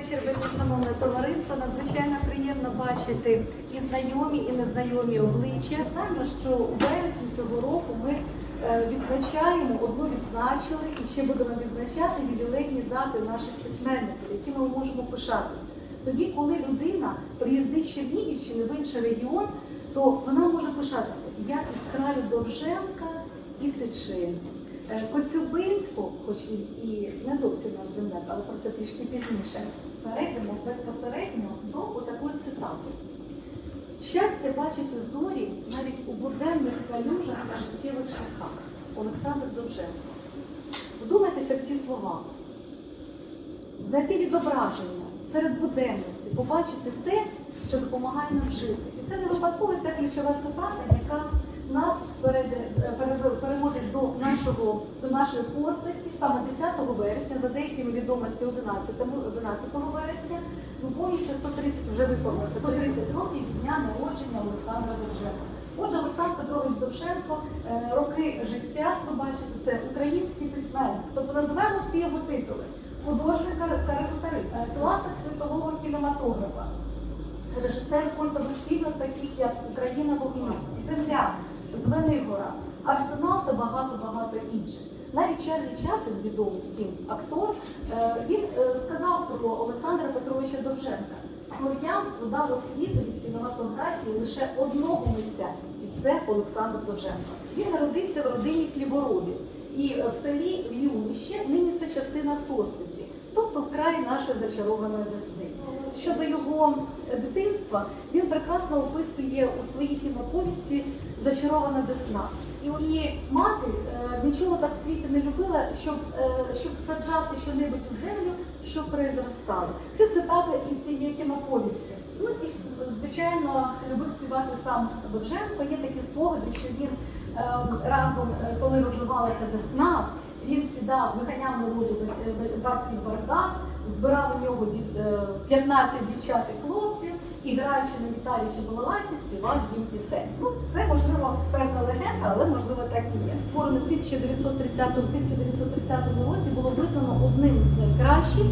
вечір, вельми шановне товариство. Надзвичайно приємно бачити і знайомі, і незнайомі обличчя. Знаємо, що у вересні цього року ми е, відзначаємо, одну відзначили і ще будемо відзначати ювілейні дати наших письменників, якими ми можемо пишатися. Тоді, коли людина приїздить з Чернігівщини в інший регіон, то вона може пишатися. Я із краю Довженка і Тичин. Е, Коцюбинську, хоч він і не зовсім наш земляк, але про це трішки пізніше, перейдемо безпосередньо до отакої цитати. Щастя бачити зорі навіть у буденних калюжах на життєвих шляхах. Олександр Довженко. Вдумайтеся в ці слова. Знайти відображення серед буденності, побачити те, що допомагає нам жити. І це не випадково ця ключова цитата, яка нас переводить до нашого до нашої постаті саме 10 вересня, за деякими відомості 11, 11 вересня, виповнюється 130, вже виповнилося 130 років від дня народження Олександра Довженка. Отже, Олександр Петрович Довженко, е, роки життя, ви бачите, це український письменник. Тобто називаємо всі його титули. Художник карикатурист, е, класик світового кінематографа, режисер культових фільмів, таких як Україна Звенигора, Арсенал та багато-багато інших. Навіть Чарлі Чаплін, відомий всім актор, е, він е, сказав про Олександра Петровича Довженка. Слов'янство дало світу від кінематографії лише одного митця, і це Олександр Довженко. Він народився в родині хліборобів. І е, в селі Юнище нині це частина Сосниці, тобто край нашої зачарованої весни. Щодо його е, дитинства, він прекрасно описує у своїй кіноповісті Зачарована весна. І, мати е, нічого так в світі не любила, щоб, е, щоб саджати щонебудь у землю, що произростало. Це цитата із цієї кіноповісті. Ну і звичайно, любив співати сам Довженко. Є такі спогади, що він разом, коли розливалася весна, він сідав, виганяв народу е, батьків Бардас, збирав у нього е, 15 дівчат і хлопців і граючи на гітарі чи балалайці, співав їм пісень. Ну, це можливо певна легенда, але можливо так і є. Створене в 1930 1930 році було визнано одним з найкращих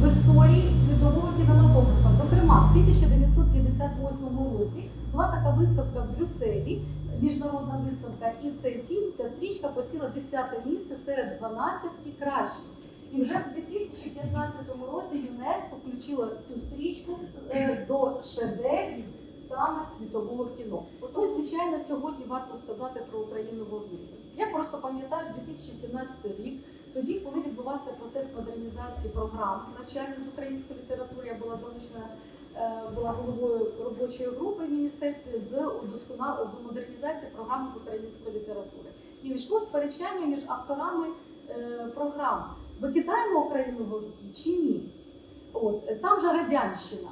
в історії світового кінематографа. Зокрема, в 1958 році була така виставка в Брюсселі, міжнародна виставка, і цей фільм, ця стрічка посіла 10 місце серед 12 кращих. І вже в 2015 році ЮНЕСКО включила цю стрічку е, до шедеврів саме світового кіно. Ото, звичайно, сьогодні варто сказати про Україну вогню. Я просто пам'ятаю 2017 рік, тоді, коли відбувався процес модернізації програм навчання з української літератури, я була залучена була головою робочої групи в міністерстві з удосконал з модернізації програми з української літератури. І йшло сперечання між авторами е, програм. Викидаємо Україну в вогні чи ні? От е, там же радянщина.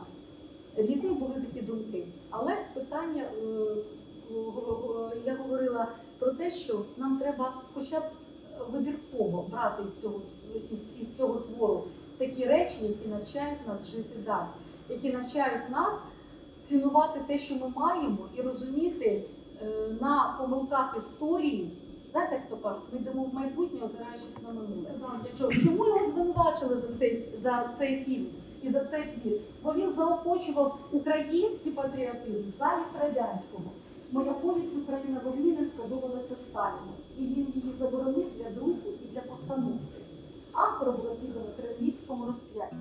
Різні були такі думки. Але питання е, е, я говорила про те, що нам треба хоча б вибірково брати із цього із, із цього твору такі речі, які навчають нас жити далі, які навчають нас цінувати те, що ми маємо, і розуміти е, на помилках історії. Знаєте, як то кажуть, ми йдемо в майбутнє, озираючись на минуле. Чому його звинувачили за цей, за цей фільм і за цей твір? Бо він заохочував український патріотизм замість радянського. Моя повість Україна в вогні не сподобалася Сталіну, і він її заборонив для друку і для постановки. Автором була в Кремлівському розп'ятті.